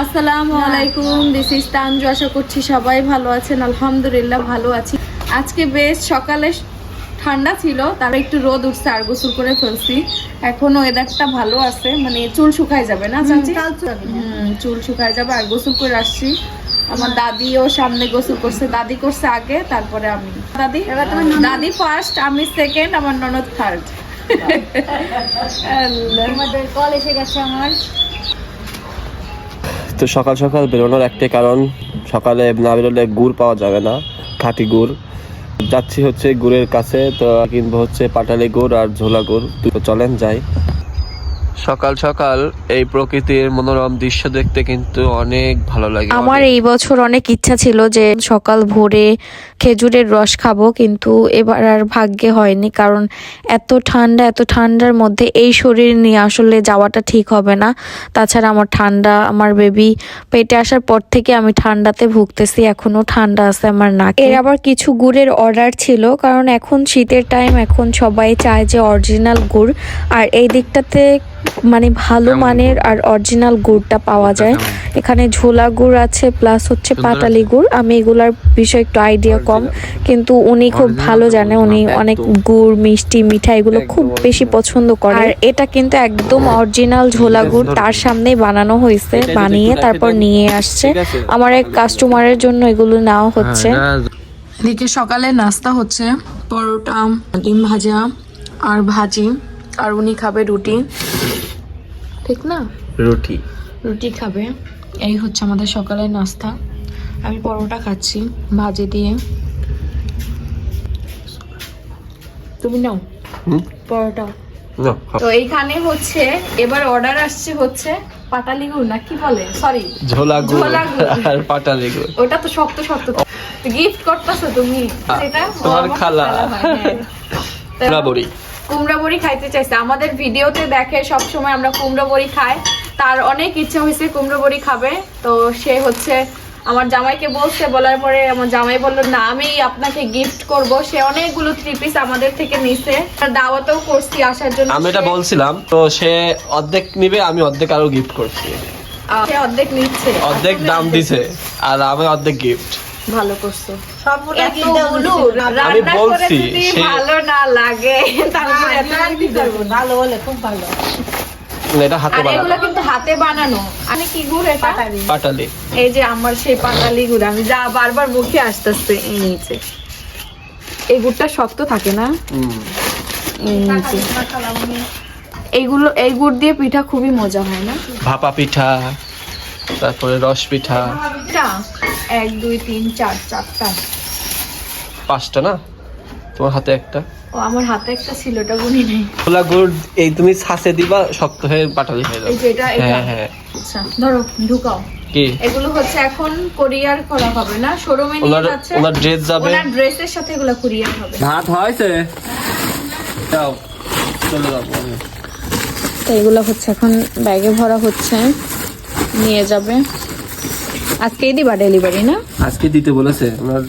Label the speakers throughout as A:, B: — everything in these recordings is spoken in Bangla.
A: আসসালামু আলাইকুম দিস ইজ তানজু আশা করছি সবাই ভালো আছেন। আলহামদুলিল্লাহ ভালো আছি। আজকে বেশ সকালে ঠান্ডা ছিল তার একটু রোদ উঠছে আর গোসল করে ফেলছি। এখন ওয়েদারটা ভালো আছে মানে চুল শুকায় যাবে না চাচি? হুম, চুল শুকায় যাবে আর গোসল করে আসছি। আমার দাদিও সামনে গোসল করছে। দাদি করছে আগে তারপরে আমি। দাদি? দাদি ফার্স্ট আমি সেকেন্ড আমার ননদ থার্ড
B: আমাদের কল এসে গেছে আমার।
C: তো সকাল সকাল বেরোনোর একটাই কারণ সকালে না বেরোলে গুড় পাওয়া যাবে না খাঁটি গুড়। যাচ্ছি হচ্ছে গুড়ের কাছে তো কিনবো হচ্ছে পাটালি গুড় আর ঝোলা গুড়। তো চলেন যাই। সকাল সকাল এই প্রকৃতির মনোরম দৃশ্য দেখতে কিন্তু অনেক ভালো লাগে।
D: আমার এই বছর অনেক ইচ্ছা ছিল যে সকাল ভোরে খেজুরের রস খাব কিন্তু এবার আর ভাগ্যে হয়নি কারণ এত ঠান্ডা এত ঠান্ডার মধ্যে এই শরীর নিয়ে আসলে যাওয়াটা ঠিক হবে না। তাছাড়া আমার ঠান্ডা আমার বেবি পেটে আসার পর থেকে আমি ঠান্ডাতে ভুগতেছি এখনও ঠান্ডা আছে আমার নাকে। এর আবার কিছু গুড়ের অর্ডার ছিল কারণ এখন শীতের টাইম এখন সবাই চায় যে অরিজিনাল গুড়। আর এই দিকটাতে মানে ভালো মানের আর অরিজিনাল গুড়টা পাওয়া যায়। এখানে ঝোলা গুড় আছে প্লাস হচ্ছে পাটালি গুড়। আমি এগুলার বিষয়ে একটু আইডিয়া কম কিন্তু উনি খুব ভালো জানে। উনি অনেক গুড় মিষ্টি মিঠা এগুলো খুব বেশি পছন্দ করে। আর এটা কিন্তু একদম অরিজিনাল ঝোলা
C: ঠিক
D: গুড় তার সামনেই বানানো হয়েছে বানিয়ে তারপর নিয়ে আসছে। আমার এক কাস্টমারের জন্য এগুলো নেওয়া হচ্ছে।
C: হ্যাঁ,
A: এদিকে সকালে নাস্তা হচ্ছে পরোটা ডিম ভাজা আর ভাজি। আর উনি খাবে রুটি। ঠিক না?
C: রুটি।
A: রুটি খাবে। এই হচ্ছে আমাদের সকালের নাস্তা। আমি পরোটা খাচ্ছি ভাজি দিয়ে। তুমি নাও। পরোটা। তো এইখানে হচ্ছে এবার অর্ডার আসছে হচ্ছে পাটালি গুড় না কি বলে? সরি
C: ঝোলা গুড় আর পাটালি গুড়
A: ওটা তো শক্ত শক্ত। গিফট করতেছো তুমি। সেটা
C: তোমার খালা।
A: হয়। তো
C: কুমড়া বড়ি
A: খাইতে চাইছে। আমাদের ভিডিওতে দেখে সব সময় আমরা কুমড়া বড়ি খাই। তার অনেক ইচ্ছে হয়েছে কুমড়া বড়ি খাবে। তো সে হচ্ছে আমার জামাইকে বলছে বলার পরে আমার জামাই বলল না আমি আপনাকে গিফট করব। সে অনেকগুলো থ্রি পিস আমাদের থেকে নিছে। দাওয়াতও করছি আসার জন্য।
C: আমি এটা বলছিলাম তো সে অর্ধেক নিবে আমি অর্ধেক আরও গিফট করছি।
A: অর্ধেক নিচ্ছে।
C: অর্ধেক দাম দিছে আর আমি অর্ধেক গিফট
A: ভালো করছ।
B: সবগুলো
A: এতগুলো রান্না
C: আমি বলছি,
A: ভালো না লাগে তাহলে এত কি করব?
B: ভালো হলে খুব ভালো।
C: এটা হাতে বানানো
A: এগুলো কিন্তু হাতে বানানো। আমি কি গুড় এটা?
C: পাটালি।
A: এই যে আমার সেই পাতালি গুড় আমি যা বারবার মুখে আসতেছে এই নিচে। এই গুড়টা শক্ত থাকে না?
C: হুম।
A: এই নিচে। এইগুলো এই গুড় দিয়ে পিঠা খুবই মজা হয় না?
C: ভাপা পিঠা তারপরে রস পিঠা?
A: এক দুই তিন চার চারটা।
C: পাঁচটা না? তোমার হাতে একটা?
A: ও আমার হাতে একটা ছিল ওটা গুনি নেই।
C: খোলা গুড় এই তুমি ছাঁচে দিবা শক্ত হয়ে পাটালি হয়ে
A: এই যে এটা এটা।
C: হ্যাঁ হ্যাঁ।
A: আচ্ছা ধরো ঢুকাও।
C: কি?
A: এগুলো হচ্ছে এখন কোরিয়ার করা হবে না শোরুমে নিয়ে যাচ্ছে।
C: ওনার ড্রেস যাবে।
A: ওনার ড্রেসের সাথে এগুলো কুরিয়ার হবে।
C: ভাত হয়েছে? যাও চলে যাও।
D: তো এগুলো হচ্ছে এখন ব্যাগে ভরা হচ্ছে নিয়ে যাবে। আজকেই দিবা ডেলিভারি না?
C: আজকে দিতে বলেছে ওনার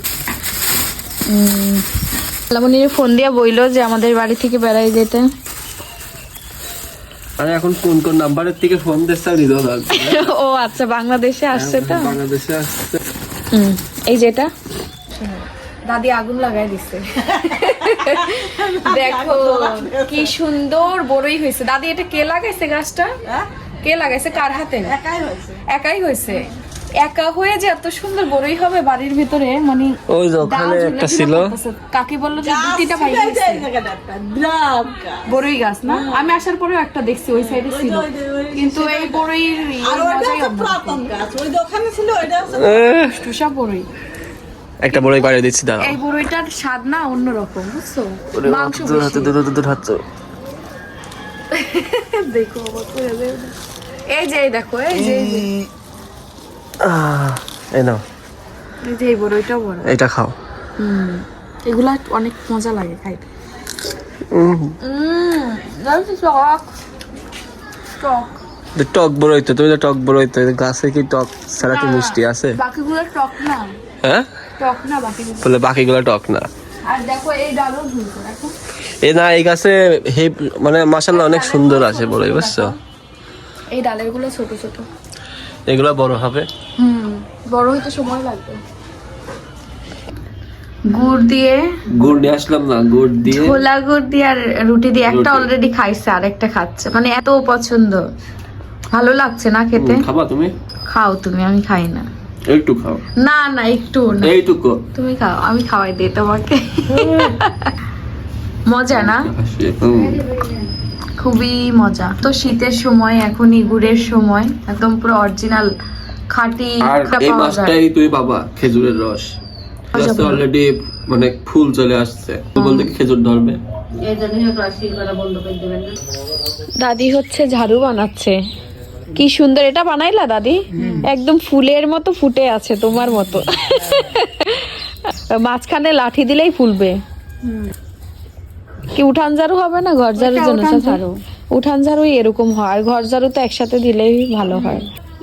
D: লামনির ফোন দিয়ে বইলো যে আমাদের বাড়ি থেকে বেড়াই যেতে।
C: আরে এখন কোন কোন নাম্বারের থেকে ফোন দিচ্ছে আমি
D: ও আচ্ছা বাংলাদেশে আসছে তো?
C: বাংলাদেশে আসছে।
D: হুম, এই যেটা?
A: দাদি আগুন লাগাই দিচ্ছে দেখো কি সুন্দর বড়ই হয়েছে। দাদি এটা কে লাগাইছে গাছটা? কে লাগাইছে? কার হাতে?
B: একাই হয়েছে।
A: একাই হয়েছে? একা হয়ে যে এত সুন্দর বড়ই হবে বাড়ির ভিতরে মানে
C: ওই যে ওখানে একটা ছিল।
A: কাকি বলল যে দুটিটা ভাই
B: দ্রাম
A: বড়ই গাছ না? আমি আসার পরেও একটা দেখছি ওই সাইডে ছিল। কিন্তু এই বড়ই
B: আর ওইটা হচ্ছে পুরাতন গাছ। ওই যে ওখানে ছিল ওইটা হচ্ছে
A: টুসা বড়ই
C: একটা বড়ই বাইরে দিচ্ছি দাঁড়াও।
A: এই বড়ইটার স্বাদ না অন্যরকম বুঝছ? মাংস
C: দূর হাতে। দূর দূর হাত
A: দেখো দেও। এই যে এই দেখো এই যে এই
C: নাও।
A: এই যে এই বড়ইটা বড়।
C: এটা খাও।
A: হুম এগুলা অনেক মজা লাগে খাইতে। টক টক
C: তো টক বড়ই তো তুমি তো টক বড়ই তো গাছে কি টক? ছাড়া কি মিষ্টি আছে?
A: বাকিগুলো টক না।
C: হ্যাঁ?
A: টক না বাকিগুলো।
C: বলে বাকিগুলো টক না।
A: আর দেখো এই ডালও দেখো।
C: এ না এই গাছে হে মানে মাসাল্লাহ অনেক সুন্দর আছে বলে বুঝছ?
A: এই ডালেরগুলো ছোট ছোট।
C: এগুলো বড় হবে।
A: হুম বড় হতে সময় লাগবে। গুড় দিয়ে
C: গুড় নিয়ে আসলাম না গুড় দিয়ে
A: ছোলা গুড় দিয়ে আর রুটি দিয়ে একটা অলরেডি খাইছে আর একটা খাচ্ছে। মানে এত পছন্দ। ভালো লাগছে না খেতে?
C: খাবা তুমি?
A: খাও তুমি আমি খাই না।
C: একটু খাও।
A: না না একটু না।
C: এইটুকু।
A: তুমি খাও আমি খাওয়াই দিই তোমাকে। মজা না?
C: হুম।
A: খুবই মজা। তো শীতের সময় এখন ইগুড়ের সময় একদম পুরো অরিজিনাল খাঁটি
C: আর এই মাসটাই তুমি পাবা খেজুরের রস। গাছটা অলরেডি মানে ফুল চলে আসছে। তো বলতে খেজুর ধরবে?
D: দাদি হচ্ছে ঝাড়ু বানাচ্ছে। কি সুন্দর এটা বানাইলা দাদি? একদম ফুলের মতো ফুটে আছে তোমার মতো। মাঝখানে লাঠি দিলেই ফুলবে। কি উঠান ঝাড়ু হবে না ঘর ঝাড়ুর জন্য ঝাড়ু উঠান ঝাড়ু এরকম হয়। আর ঘর ঝাড়ু তো একসাথে দিলেই ভালো হয়।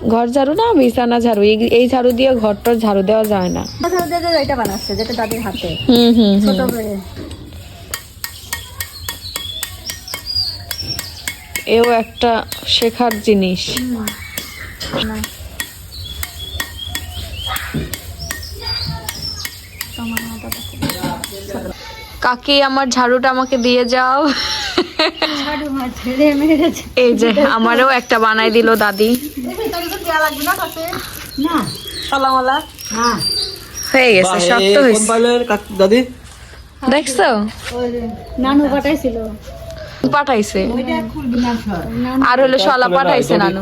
D: ঘর ঝাড়ু না বিছানা ঝাড়ু। এই- ঝাড়ু দিয়ে ঘরটা ঝাড়ু দেওয়া যায় না।
B: এটা বানাচ্ছে যেটা দাদির হাতে।
D: হুম হুম হুম।
B: ছোট
D: এও একটা শেখার জিনিস। কাকি আমার ঝাড়ুটা আমাকে দিয়ে যাও। এই যে আমারও একটা বানাই দিল দাদি। হয়ে গেছে শক্ত হয়েছে।
C: দাদি?
D: দেখছ?
B: নানু পাঠাইছিল।
D: পাঠাইছে। আর হলো শলা পাঠাইছে নানু।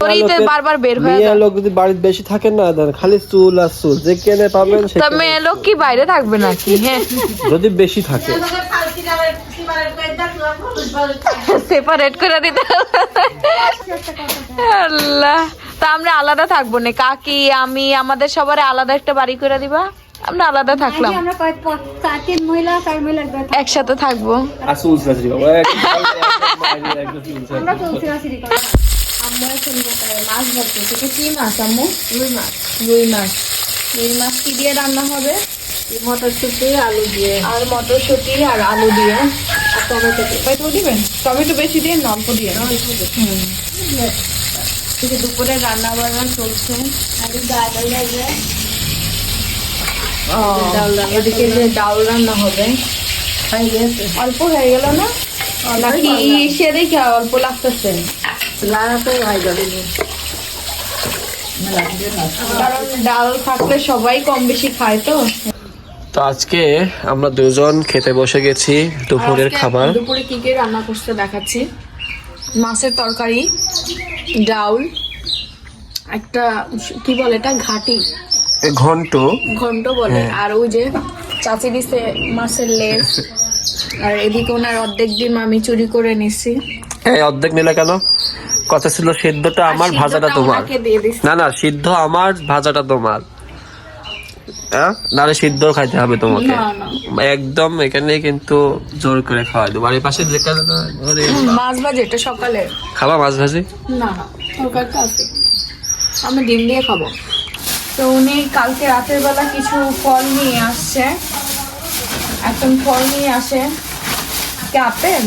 D: বারবার বের হয়ে যায়।
C: লোক যদি বাড়িতে বেশি থাকে না খালি চুল আর চুল। যে কেনে পাবেন সে
D: তা মেয়ে লোক কি বাইরে থাকবে নাকি? হ্যাঁ।
C: যদি বেশি থাকে।
D: সেপারেট করে দিতে আল্লাহ। তা আমরা আলাদা থাকব না। কাকি আমি আমাদের সবার আলাদা একটা বাড়ি করে দিবা? আমরা আলাদা থাকলাম। একসাথে থাকব।
C: আর চুল চাচি বাবা
B: আমরা চলছি না সিঁড়ি করে
A: আম্মু এখন দোকানে মাছ ধরতে সেটা কি মাছ আম্মু? রুই মাছ। রুই মাছ। রুই মাছ কি দিয়ে রান্না হবে?
B: মটরশুটি আলু দিয়ে।
A: আর মটরশুঁটি আর আলু দিয়ে। আর টমেটো টমেটো দিবেন টমেটো বেশি দিয়ে না অল্প দিয়ে। হুম। দুপুরে রান্না বান্না চলছে। এদিকে যে ডাল রান্না হবে। অল্প হয়ে গেল না? নাকি সে দেখে অল্প লাগতেছে।
B: লাগাতে হয়ে
A: কারণ ডাল থাকলে সবাই কম বেশি খায় তো।
C: তো আজকে আমরা দুজন খেতে বসে গেছি দুপুরের খাবার।
A: দুপুরে কি কি রান্না করতে দেখাচ্ছি। মাছের তরকারি ডাউল একটা কি বলে এটা ঘাটি।
C: ঘন্ট।
A: ঘন্ট বলে। আর ওই যে চাচি দিছে মাছের লেজ। আর এদিকে ওনার অর্ধেক ডিম আমি চুরি করে নিছি।
C: এই অর্ধেক নিলে কেন? কথা ছিল সিদ্ধটা আমার ভাজাটা তোমার। না না সিদ্ধ আমার ভাজাটা তোমার। হ্যাঁ? নাহলে সিদ্ধ খাইতে হবে তোমাকে। একদম এখানে কিন্তু জোর করে খাওয়াই দেবো। বাড়ির পাশে যেখানে
A: মাছ ভাজি এটা সকালে।
C: খাবা মাছ ভাজি?
A: না না তরকারিটা আছে। আমি ডিম দিয়ে খাব। তো উনি কালকে রাতের বেলা কিছু ফল নিয়ে আসছে। এখন ফল নিয়ে আসে। কি আপেল?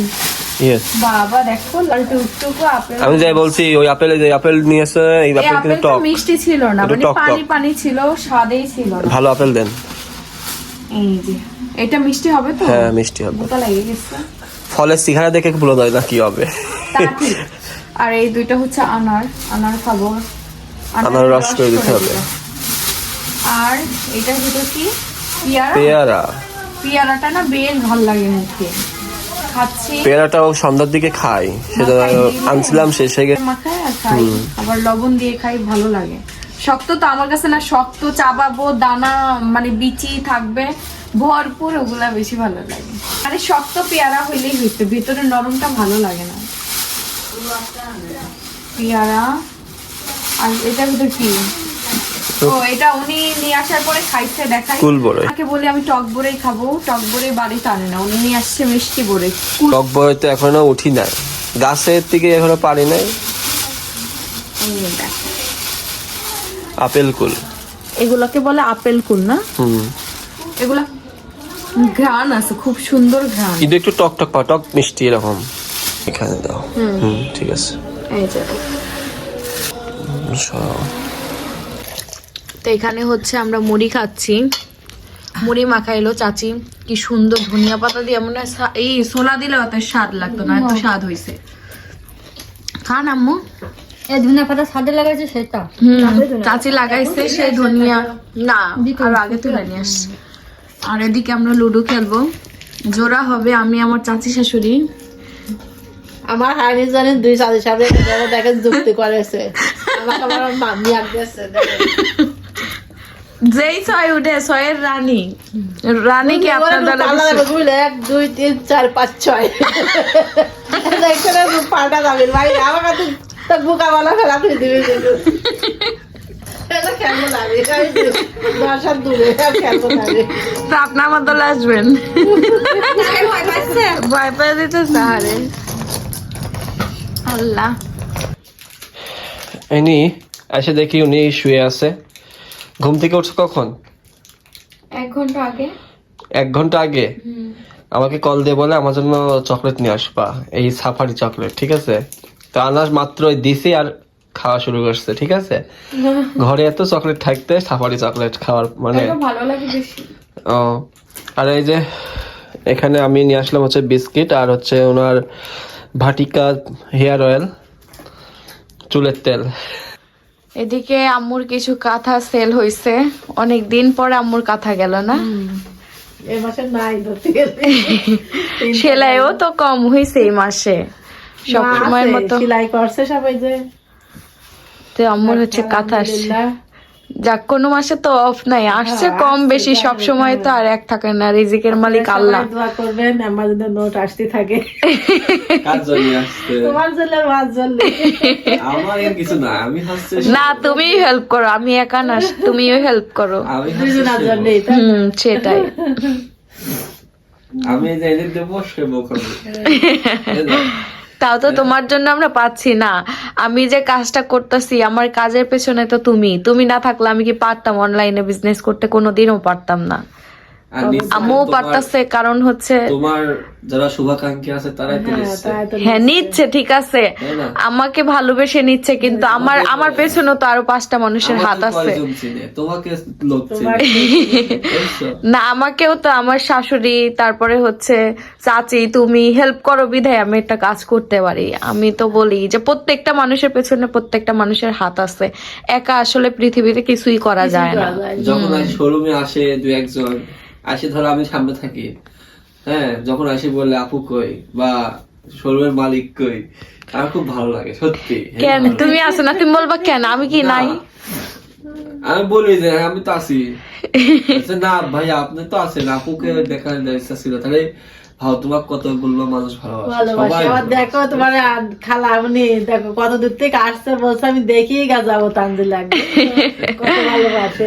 C: ইয়েস
A: বাবা দেখো লাল টুকটুকু আপেল।
C: আমি যাই বলছি ওই আপেল যে আপেল নিয়েছে এই
A: এই
C: আপেল কিন্তু টক।
A: মিষ্টি ছিল না মানে
C: টক টক।
A: পানি পানি ছিল স্বাদেই ছিল
C: ভালো আপেল দেন।
A: এই যে এটা মিষ্টি হবে তো?
C: হ্যাঁ মিষ্টি হবে।
A: বোকা লাগিয়ে গেছে
C: ফলের দেখে বলে দেয় না কি হবে।
A: আর এই দুইটা হচ্ছে আনার আনার খাব।
C: আনার রস করে দিতে হবে।
A: আর এটা হলো কি? পিয়ারা?
C: পেয়ারা।
A: পিয়ারাটা না বেশ ভালো লাগে মুখে। খাচ্ছি।
C: পেয়ারাটাও সন্ধ্যার দিকে খাই। সেটা
A: দিলে-
C: আনছিলাম শেষে গেছে।
A: আর খাই। আবার লবণ দিয়ে খাই ভালো লাগে। শক্ত তো আমার কাছে না শক্ত চাবাবো দানা মানে বিচি থাকবে ভরপুর ওগুলা বেশি ভালো লাগে। আরে শক্ত পেয়ারা হইলেই হইতো ভিতরে নরমটা ভালো লাগে না। পেয়ারা আর এটা ভিতরে কি? ও এটা উনি নিয়ে আসার পরে খাইছে দেখাই।
C: কুল বড়ই।
A: তাকে বলি আমি টক বড়ই খাব টক বড়ই বাড়িতে আনে না। উনি নিয়ে আসছে মিষ্টি বড়ই
C: টক বইতে এখনও উঠি নাই। গাছের থেকে এখনও পারি নাই। আপেল কুল।
A: এগুলোকে বলে আপেল কুল না?
C: হুম।
A: এগুলা ঘ্রাণ আছে খুব সুন্দর ঘ্রাণ।
C: কিন্তু একটু টক টক টক মিষ্টি এরকম। এখানে দাও। হুম। ঠিক আছে।
A: এই যে
C: সরাও।
A: তো এখানে হচ্ছে আমরা মুড়ি খাচ্ছি। মুড়ি মাখাইলো চাচি কি সুন্দর ধনিয়া পাতা দিয়ে মনে এই ছোলা দিলে অত স্বাদ লাগতো না এত স্বাদ হয়েছে খান আম্মু।
E: এই ধনিয়া পাতা সাদে লাগাইছে সেটা।
A: চাচি লাগাইছে সেই ধনিয়া। না আর আগে তুলে নিয়ে আসছি আর এদিকে আমরা লুডো খেলব। জোড়া হবে আমি আমার চাচি শাশুড়ি।
B: আমার জানেন দুই যুক্তি করেছে। আমাকে আমার মামি আগেছে
A: যেই ছয় উঠে ছয়ের রানী। রানী কি আপনার দ্বারা?
B: এক দুই তিন চার পাঁচ ছয়। এখানে পাল্টা যাবে ভাই আমার কাছে বুকা বলা ফেলা তুই দিবি কিন্তু। এটা খেলব না আমি দশ হাত দূরে আর খেলব না আমি।
A: তো আপনি আমার দলে আসবেন। ভয় পেয়ে দিতে সাহারে আল্লাহ।
C: এনি এসে দেখি উনি শুয়ে আছে। ঘুম থেকে উঠছো কখন?
A: এক ঘণ্টা আগে।
C: এক ঘণ্টা আগে? আমাকে কল দিয়ে বলে আমার জন্য চকলেট নিয়ে আসবা এই সাফারি চকলেট ঠিক আছে? তো আনাস মাত্র দিছি আর খাওয়া শুরু করছে ঠিক আছে? ঘরে এত চকলেট থাকতে সাফারি চকলেট খাওয়ার মানে
A: ভালো লাগে বেশি।
C: ও আর এই যে এখানে আমি নিয়ে আসলাম হচ্ছে বিস্কিট আর হচ্ছে ওনার ভাটিকা হেয়ার অয়েল চুলের তেল।
A: এদিকে আম্মুর কিছু কাঁথা সেল হয়েছে অনেক দিন পরে আম্মুর কাঁথা গেল না? সেলাইও তো কম হয়েছে এই মাসে। সব সময়ের মতো
B: সেলাই করছে সবাই যে।
A: তো আম্মুর হচ্ছে কাঁথা আসছে
B: আলহামদুলিল্লাহ।
A: যাক কোনো মাসে তো অফ নাই আসছে কম বেশি সব সময় তো আর এক থাকে না রিজিকের মালিক আল্লাহ।
B: দোয়া করবেন আমার জন্য নোট আসতে থাকে।
C: কার জন্য আসছে?
B: তোমার জন্য মাছ জন্য।
C: আমার এর কিছু না আমি হচ্ছে
A: না তুমি হেল্প করো আমি একা না তুমিও হেল্প করো।
C: আমি
B: দুজনের জন্যই তাই
A: হুম সেটাই।
C: আমি যে এদের দেবো সে করব
A: তাও তো তোমার জন্য আমরা পাচ্ছি না। আমি যে কাজটা করতেছি আমার কাজের পেছনে তো তুমি। তুমি না থাকলে আমি কি পারতাম? অনলাইনে বিজনেস করতে কোনোদিনও পারতাম না।
C: নিশ্চয়ই
A: আম্মুও পারতাছে কারণ হচ্ছে
C: তোমার যারা শুভাকাঙ্ক্ষী আছে তারাই তো নিচ্ছে।
A: হ্যাঁ নিচ্ছে। ঠিক আছে। আমাকে ভালোবেসে নিচ্ছে কিন্তু আমার আমার পেছনে তো আরও পাঁচটা মানুষের হাত আছে।
C: তোমাকে লোক
A: না আমাকেও তো আমার শাশুড়ি তারপরে হচ্ছে চাচি তুমি হেল্প করো বিধায় আমি একটা কাজ করতে পারি। আমি তো বলি যে প্রত্যেকটা মানুষের পেছনে প্রত্যেকটা মানুষের হাত আছে। একা আসলে পৃথিবীতে কিছুই করা যায় না।
C: যখন শোরুমে আসে দু একজন আসে ধরো আমি সামনে থাকি। হ্যাঁ যখন আসি বললে আপু কই? বা শোরুমের মালিক কই? আমার খুব ভালো লাগে সত্যি। হ্যাঁ,
A: কেন? তুমি আসো না? তুমি বলবা কেন? আমি কি নাই?
C: আমি বলি যে আমি তো আছি। না ভাই আপনি তো আছেন আপুকে দেখা ইচ্ছা ছিল? তাহলে ভাও তোমার কতগুলো মানুষ ভালোবাসে?
B: দেখো তোমার খালা উনি দেখো কত দূর থেকে আসছে বলছে আমি দেখি গা যাব তানজিল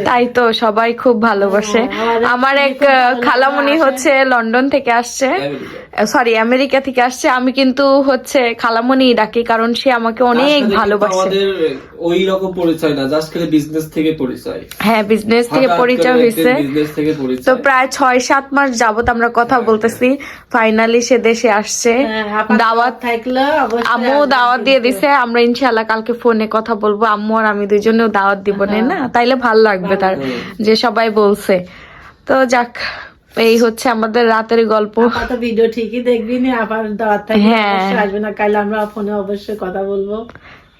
A: তাই তো সবাই খুব ভালোবাসে।
B: হ্যাঁ,
A: আমার এক খালামণি হচ্ছে লন্ডন থেকে আসছে। সরি আমেরিকা থেকে আসছে। আমি কিন্তু হচ্ছে খালামণি ডাকি কারণ সে আমাকে অনেক ভালোবাসে।
C: আমাদের ওই রকম পরিচয় না জাস্ট খালি বিজনেস থেকে পরিচয়।
A: হ্যাঁ বিজনেস থেকে পরিচয় হয়েছে। তো প্রায় ছয় সাত মাস যাবত আমরা কথা বলতেছি। ফাইনালি সে দেশে আসছে।
B: হ্যাঁ,
A: দাওয়াত
B: থাকল
A: আম্মু দাওয়াত দিয়ে দিছে আমরা ইনশাল্লাহ কালকে ফোনে কথা বলব। আম্মু আর আমি দুজনেও দাওয়াত দিব নে না? তাইলে ভালো লাগবে তার যে সবাই বলছে। তো যাক এই হচ্ছে আমাদের রাতের গল্প।
B: তো ভিডিও ঠিকই দেখবি না আবার দাওয়াত থাকবে
A: হ্যাঁ।
B: অবশ্যই আসবে না কাল আমরা ফোনে অবশ্যই কথা বলব।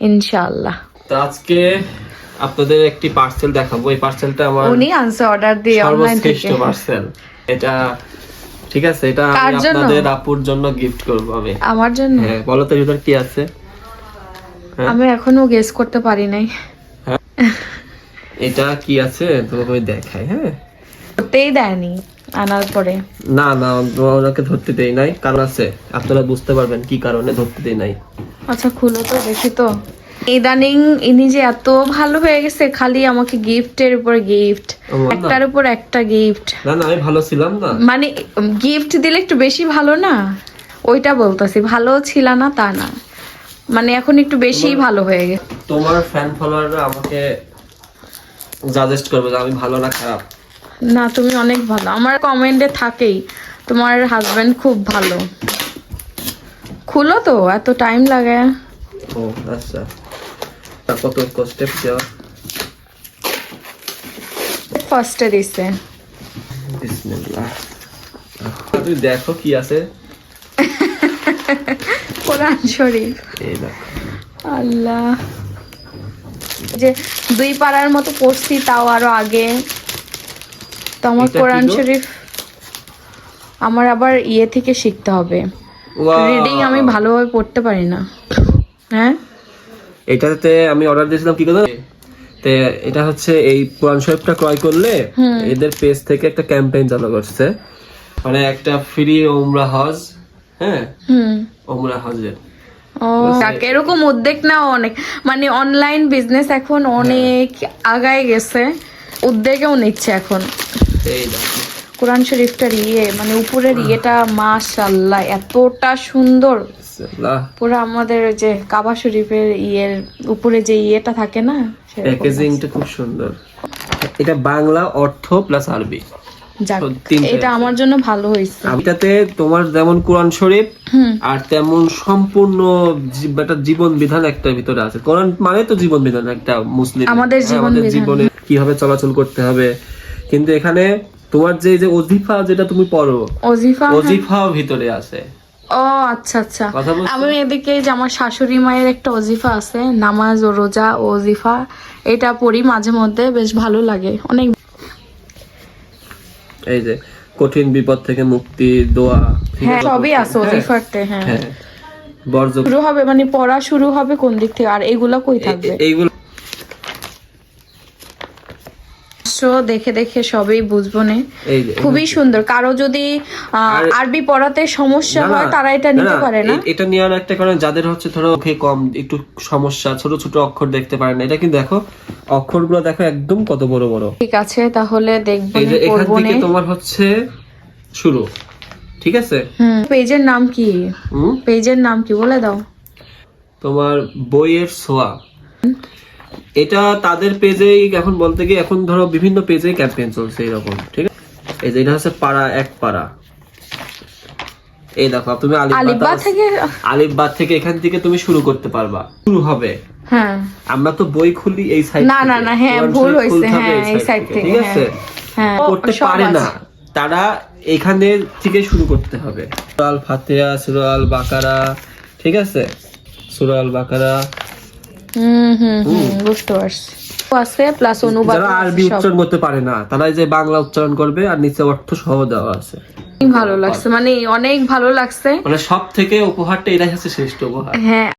A: ইনশাল্লাহ
C: তো আজকে আপনাদের একটি পার্সেল দেখাবো। এই পার্সেলটা আমার
A: উনি আনছে অর্ডার দিয়ে অনলাইন
C: সর্বশ্রেষ্ঠ
A: থেকে।
C: পার্সেল এটা ঠিক আছে? এটা আমি আপনাদের আপুর জন্য গিফট করব আমি।
A: আমার জন্য?
C: হ্যাঁ বলো তো ভিতর কি আছে? হ্যাঁ।
A: আমি এখনও গেস করতে পারি নাই।
C: এটা কি আছে? তোমাকে দেখাই হ্যাঁ?
A: করতেই দেয়নি আনার পরে।
C: না না ওনাকে ধরতে দেই নাই কারণ আছে। আপনারা বুঝতে পারবেন কি কারণে ধরতে দেই নাই।
A: আচ্ছা খুলো তো দেখি তো। ইদানিং ইনি যে এত ভালো হয়ে গেছে খালি আমাকে গিফটের উপর গিফট একটার উপর একটা গিফট।
C: না না আমি ভালো ছিলাম না।
A: মানে গিফট দিলে একটু বেশি ভালো না? ওইটা বলতেছি ভালো ছিল না তা না। মানে এখন একটু বেশি ভালো হয়ে গেছে।
C: তোমার ফ্যান ফলোয়াররা আমাকে সাজেস্ট করবে যে আমি ভালো না খারাপ।
A: না তুমি অনেক ভালো। আমার কমেন্টে থাকেই তোমার হাজবেন্ড খুব ভালো। খুলো তো এত টাইম লাগে।
C: ও আচ্ছা। কত স্টেপ দেওয়া
A: ফার্স্টে দিছে।
C: বিসমিল্লাহ। তুমি দেখো কি আছে।
A: কোরআন শরীফ।
C: এই দেখো।
A: আল্লাহ। যে দুই পাড়ার মতো পড়ছি তাও আরও আগে। তো আমার কোরআন? শরীফ আমার আবার ইয়ে থেকে শিখতে হবে। রিডিং আমি ভালোভাবে পড়তে পারি না। হ্যাঁ?
C: এটাতে আমি অর্ডার দিয়েছিলাম কি কথা? তে এটা হচ্ছে এই কোরআন শরীফটা ক্রয় করলে এদের পেজ থেকে একটা ক্যাম্পেইন চালু করছে। মানে একটা ফ্রি ওমরা হজ হ্যাঁ? ওমরা হজের
A: এরকম উদ্যোগ নাও অনেক। মানে অনলাইন বিজনেস এখন অনেক আগায় গেছে। উদ্যোগেও নিচ্ছে এখন। কোরআন শরীফটার ইয়ে মানে উপরের ইয়েটা মাশাল্লাহ এতটা সুন্দর। পুরো আমাদের যে কাবা শরীফের ইয়ের উপরে যে ইয়েটা থাকে না
C: প্যাকেজিংটা খুব সুন্দর। এটা বাংলা অর্থ প্লাস আরবি।
A: এটা আমার জন্য ভালো হয়েছে।
C: এটাতে তোমার যেমন কোরআন শরীফ আর তেমন সম্পূর্ণ একটা জীবন বিধান একটা ভিতরে আছে। কোরআন মানে তো জীবন বিধান একটা মুসলিম।
A: আমাদের
C: হ্যাঁ,
A: জীবন
C: কীভাবে চলাচল করতে হবে। কিন্তু এখানে তোমার যে যে অজিফা যেটা তুমি পড়ো
A: অজিফা হ্যাঁ।
C: অজিফাও ভিতরে আছে।
A: ও আচ্ছা আচ্ছা। আমি এদিকে যে আমার শাশুড়ি মায়ের একটা অজিফা আছে নামাজ ও রোজা ও অজিফা এটা পড়ি মাঝে মধ্যে বেশ ভালো লাগে। অনেক
C: এই যে কঠিন বিপদ থেকে মুক্তি দোয়া
A: হ্যাঁ সবই আছে
C: হ্যাঁ,
A: অজিফাতে হ্যাঁ।
C: হ্যাঁ
A: শুরু হবে মানে পড়া শুরু হবে কোন দিক থেকে আর এগুলা কই থাকবে?
C: এইগুলো
A: দেখে দেখে সবই বুঝব নে। খুবই সুন্দর। কারও যদি আরবি পড়াতে সমস্যা হয় তারা এটা নিতে পারে না।
C: এটা নেওয়ার একটা কারণ যাদের হচ্ছে ধরো মুখে কম একটু সমস্যা ছোট ছোট অক্ষর দেখতে পারে না। এটা কিন্তু দেখো অক্ষরগুলো দেখো একদম কত বড় বড়।
A: ঠিক আছে তাহলে দেখব
C: এখান থেকে তোমার হচ্ছে শুরু। ঠিক আছে?
A: হুম পেজের নাম কি? পেজের নাম কি বলে দাও।
C: তোমার বইয়ের ছোঁয়া এটা তাদের পেজেই এখন বলতে গিয়ে এখন ধরো বিভিন্ন পেজেই ক্যাম্পেইন চলছে এরকম ঠিক আছে? এই যে এটা হচ্ছে পাড়া এক পাড়া। এই দেখো তুমি
A: আলিফবা থেকে
C: আলিফবা থেকে এখান থেকে তুমি শুরু করতে পারবা। শুরু হবে।
A: হ্যাঁ।
C: আমরা তো বই খুলি এই সাইড
A: না, না, না, হ্যাঁ, ভুল হয়েছে, হ্যাঁ, এই side থেকে,
C: ঠিক আছে?
A: হ্যাঁ
C: করতে পারে না। তারা এখানে থেকে শুরু করতে হবে। সুরাল ফাতিহা সুরাল বাকারা ঠিক আছে? সুরাল বাকারা
A: হুম হুম হুম বুঝতে পারছি। আছে প্লাস অনুবাদ
C: যারা আরবি উচ্চারণ করতে পারে না তারা এই যে বাংলা উচ্চারণ করবে আর নিচে অর্থ সহ দেওয়া আছে।
A: ভালো লাগছে মানে অনেক ভালো লাগছে।
C: মানে সব থেকে উপহারটা এটাই হচ্ছে শ্রেষ্ঠ উপহার।
A: হ্যাঁ।